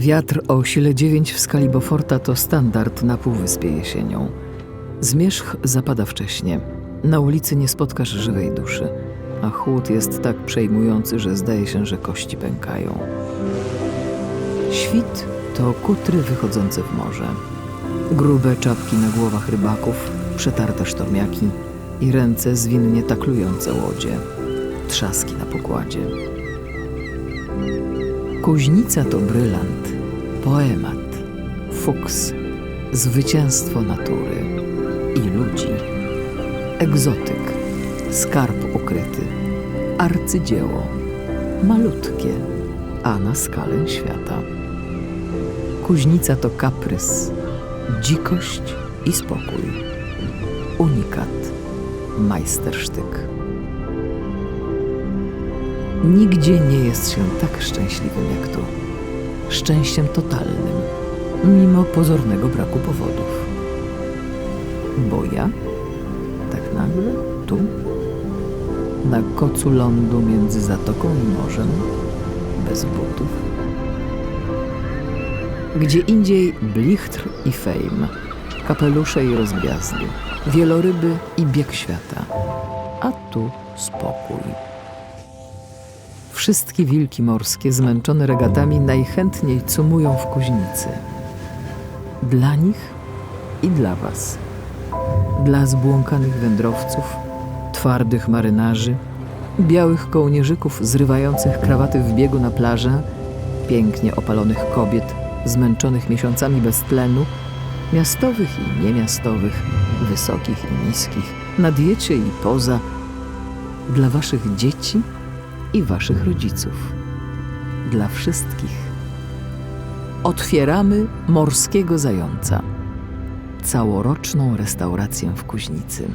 Wiatr o sile 9 w skali Beauforta to standard na Półwyspie jesienią. Zmierzch zapada wcześnie. Na ulicy nie spotkasz żywej duszy, a chłód jest tak przejmujący, że zdaje się, że kości pękają. Świt to kutry wychodzące w morze. Grube czapki na głowach rybaków, przetarte sztormiaki i ręce zwinnie taklujące łodzie. Trzaski na pokładzie. Kuźnica to brylant, poemat, fuks, zwycięstwo natury i ludzi. Egzotyk, skarb ukryty, arcydzieło, malutkie, a na skalę świata. Kuźnica to kaprys, dzikość i spokój, unikat, majstersztyk. Nigdzie nie jest się tak szczęśliwym jak tu. Szczęściem totalnym, mimo pozornego braku powodów. Bo ja, tak nagle, tu, na kocu lądu między zatoką i morzem, bez butów. Gdzie indziej blichtr i fejm, kapelusze i rozgwiazdy, wieloryby i bieg świata, a tu spokój. Wszystkie wilki morskie zmęczone regatami najchętniej cumują w kuźnicy. Dla nich i dla was. Dla zbłąkanych wędrowców, twardych marynarzy, białych kołnierzyków zrywających krawaty w biegu na plażę, pięknie opalonych kobiet zmęczonych miesiącami bez tlenu, miastowych i niemiastowych, wysokich i niskich, na diecie i poza, dla waszych dzieci i waszych rodziców. Dla wszystkich. Otwieramy Morskiego Zająca. Całoroczną restaurację w Kuźnicy.